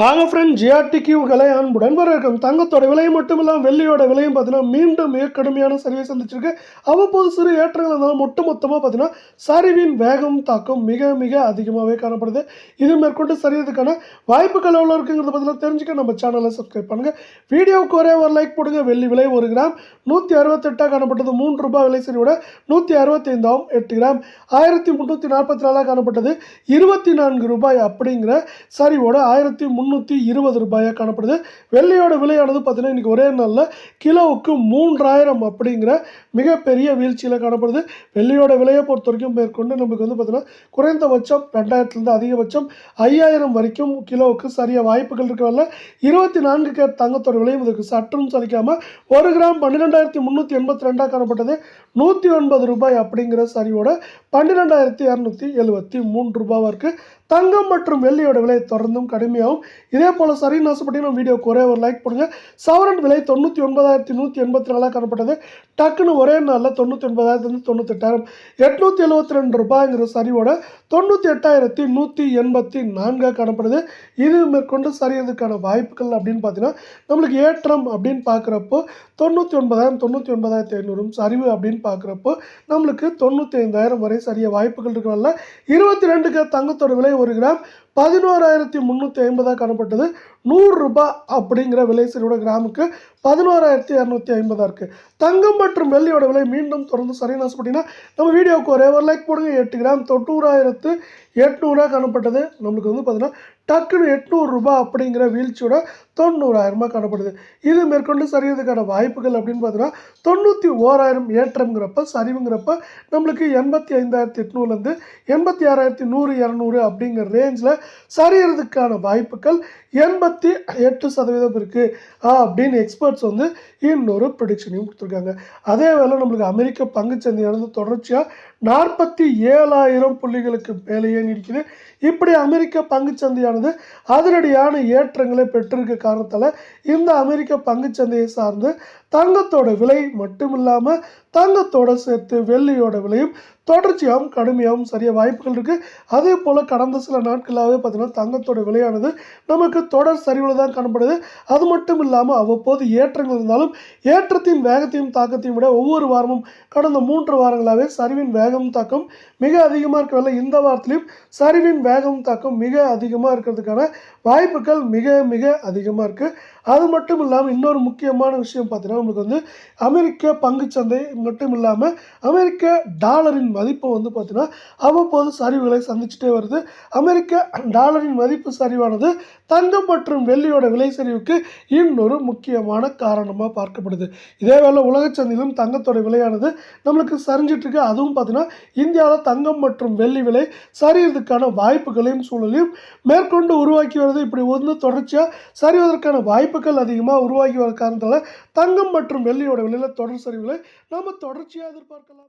வாங்க ஃப்ரெண்ட் ஜிஆர்டிக்கு உங்களை அன்புடன் வரவேற்கும். தங்கத்தோட விலையும் மட்டும் இல்லாமல் வெள்ளியோட விலையும் பார்த்தீங்கன்னா மீண்டும் மிக கடுமையான சரிவை சந்திச்சிருக்கு. அவ்வப்போது சிறு ஏற்றங்கள் இருந்தாலும் ஒட்டு மொத்தமாக பார்த்தீங்கன்னா சரிவின் வேகம் தாக்கம் மிக மிக அதிகமாகவே காணப்படுது. இது மேற்கொண்டு சரியதுக்கான வாய்ப்புகள் எவ்வளோ இருக்குங்கிறத பார்த்தீங்கன்னா தெரிஞ்சுக்க நம்ம சேனலை சப்ஸ்கிரைப் பண்ணுங்கள் வீடியோவுக்கு ஒரே ஒரு லைக் போடுங்க. வெள்ளி விலை ஒரு கிராம். நூற்றி அறுபத்தெட்டாக காணப்பட்டது. மூன்று ரூபாய் விலை சரியோட நூற்றி அறுபத்தைந்தாம் எட்டு கிராம். ஆயிரத்தி முந்நூற்றி நாற்பத்தி நாலாக காணப்பட்டது. இருபத்தி நான்கு ரூபாய் அப்படிங்கிற சரிவோட ஆயிரத்தி முந்நூறு முந்நூற்றி இருபது ரூபாயாக காணப்படுது. வெள்ளையோட விலையானது பார்த்தீங்கன்னா இன்றைக்கி ஒரே நாளில் கிலோவுக்கு மூன்றாயிரம் அப்படிங்கிற மிகப்பெரிய வீழ்ச்சியில் காணப்படுது. வெள்ளையோட விலையை பொறுத்த வரைக்கும் மேற்கொண்டு நமக்கு வந்து பார்த்தீங்கன்னா குறைந்தபட்சம் ரெண்டாயிரத்துலேருந்து அதிகபட்சம் ஐயாயிரம் வரைக்கும் கிலோவுக்கு சரியாக வாய்ப்புகள் இருக்கவில்லை இருபத்தி நான்கு கேர் தங்கத்தோட விலையும் இதற்கு சற்றும் சலிக்காமல் ஒரு கிராம் பன்னிரெண்டாயிரத்தி முந்நூற்றி எண்பத்தி ரெண்டாக காணப்பட்டது. நூற்றி ஒன்பது ரூபாய் அப்படிங்கிற சரிவோட பன்னிரெண்டாயிரத்தி இரநூத்தி எழுபத்தி மூன்று ரூபாவாக இருக்குது தங்கம் மற்றும் வெள்ளியோட விலை தொடர்ந்தும் கடுமையாகும் இதே போல் சரின்னு ஆசைப்பட்டீங்கன்னா வீடியோக்கு ஒரே ஒரு லைக் பண்ணுங்கள் சவரன் விலை தொண்ணூற்றி ஒன்பதாயிரத்தி நூற்றி எண்பத்தி நாலாக காணப்பட்டது. டக்குன்னு ஒரே நாளில் தொண்ணூற்றி ஒன்பதாயிரத்துலேருந்து தொண்ணூத்தெட்டாயிரம். எட்நூற்றி எழுபத்தி ரெண்டு ரூபாய்ங்கிற சரிவோட தொண்ணூற்றி எட்டாயிரத்தி நூற்றி எண்பத்தி நான்காக காணப்படுது. இது மேற்கொண்டு சரியறதுக்கான வாய்ப்புகள் அப்படின்னு பார்த்தீங்கன்னா நம்மளுக்கு ஏற்றம் அப்படின்னு பார்க்குறப்போ தொண்ணூற்றி ஒன்பதாயிரம் தொண்ணூற்றி ஒன்பதாயிரத்தி ஐநூறும் சரிவு அப்படின்னு பார்க்குறப்போ நம்மளுக்கு தொண்ணூற்றி ஐந்தாயிரம் வரை சரிய வாய்ப்புகள் இருக்கிறனால இருபத்தி ரெண்டுக்கு தங்கத்தோட விலை ஒரு கிராம் பதினோராயிரத்தி முந்நூற்றி ஐம்பதாக காணப்பட்டது. நூறுரூபா அப்படிங்கிற விலை சரியோட கிராமுக்கு பதினோராயிரத்தி இரநூத்தி ஐம்பதாக இருக்குது தங்கம் மற்றும் வெள்ளியோட விலை மீண்டும் தொடர்ந்து சரியான ஆசைப்பட்டீங்கன்னா நம்ம வீடியோவுக்கு ஒரே ஒரு லைக் போடுங்க. எட்டு கிராம் தொண்ணூறாயிரத்து எட்நூறாக காணப்பட்டது. நம்மளுக்கு வந்து பார்த்தீங்கன்னா டக்குன்னு எட்நூறுரூபா அப்படிங்கிற வீழ்ச்சியோட தொண்ணூறாயிரமாக காணப்படுது. இது மேற்கொண்டு சரியதுக்கான வாய்ப்புகள் அப்படின்னு பார்த்தீங்கன்னா தொண்ணூற்றி ஓராயிரம் ஏற்றம்ங்கிறப்ப சரிவுங்கிறப்ப நம்மளுக்கு எண்பத்தி ஐந்தாயிரத்தி எட்நூறுலேருந்து எண்பத்தி ஆறாயிரத்தி நூறு இரநூறு அப்படிங்கிற ரேஞ்சில் சரியறதுக்கான வாய்ப்புகள் எண்பத்தி எட்டு சதவீதம் இருக்குது அப்படின்னு எக்ஸ்பர்ட்ஸ் வந்து இன்னொரு ப்ரிடிக்ஷனையும் கொடுத்துருக்காங்க. அதே வேளை நம்மளுக்கு அமெரிக்க பங்குச்சந்தையானது தொடர்ச்சியாக நாற்பத்தி ஏழாயிரம் புள்ளிகளுக்கு மேலேயே நீடிக்குது இப்படி அமெரிக்க பங்குச்சந்தையானது அதிரடியான ஏற்றங்களை பெற்றிருக்க காரணத்தால் இந்த அமெரிக்க பங்குச்சந்தையை சார்ந்து தங்கத்தோட விலை மட்டும் இல்லாமல் தங்கத்தோட சேர்த்து வெள்ளியோட விலையும் தொடர்ச்சியாகவும் கடுமையாகவும் சரிய வாய்ப்புகள் இருக்குது அதே போல் கடந்த சில நாட்களாகவே பார்த்திங்கன்னா தங்கத்தோட விலையானது நமக்கு தொடர் சரிவில் தான் காணப்படுது. அது மட்டும் இல்லாமல் அவ்வப்போது ஏற்றங்கள் இருந்தாலும் ஏற்றத்தின் வேகத்தையும் தாக்கத்தையும் விட ஒவ்வொரு வாரமும் கடந்த மூன்று வாரங்களாகவே சரிவின் வேகம் தாக்கம் மிக அதிகமாக இருக்கவில்லை இந்த வாரத்திலையும் சரிவின் வேகம் தாக்கம் மிக அதிகமாக இருக்கிறதுக்கான வாய்ப்புகள் மிக மிக அதிகமாக இருக்குது அது மட்டும் இல்லாமல் இன்னொரு முக்கியமான விஷயம் பார்த்தீங்கன்னா நமக்கு வந்து அமெரிக்க பங்குச்சந்தை மட்டும் இல்லாமல் அமெரிக்க டாலரின் மதிப்பு வந்து பார்த்தீங்கன்னா அவ்வப்போது சரிவுகளை சந்திச்சுட்டே வருது. அமெரிக்க டாலரின் மதிப்பு சரிவானது தங்கம் மற்றும் வெள்ளியோட விலை சரிவுக்கு இன்னொரு முக்கியமான காரணமாக பார்க்கப்படுது. இதே உலக சந்தையிலும் தங்கத்தோட விலையானது நம்மளுக்கு சரிஞ்சிட்டு இருக்கு. அதுவும் பார்த்தீங்கன்னா இந்தியாவில் தங்கம் மற்றும் வெள்ளி விலை சரியறதுக்கான வாய்ப்புகளையும் சூழலையும் மேற்கொண்டு உருவாக்கி வருது. இப்படி வந்து தொடர்ச்சியாக சரிவதற்கான வாய்ப்புகள் அதிகமாக உருவாகி வர காரணத்தால் தங்கம் மற்றும் வெள்ளியோட விலையில் தொடர் சரிவுகளை நம்ம தொடர்ச்சியாக எதிர்பார்க்கலாம்.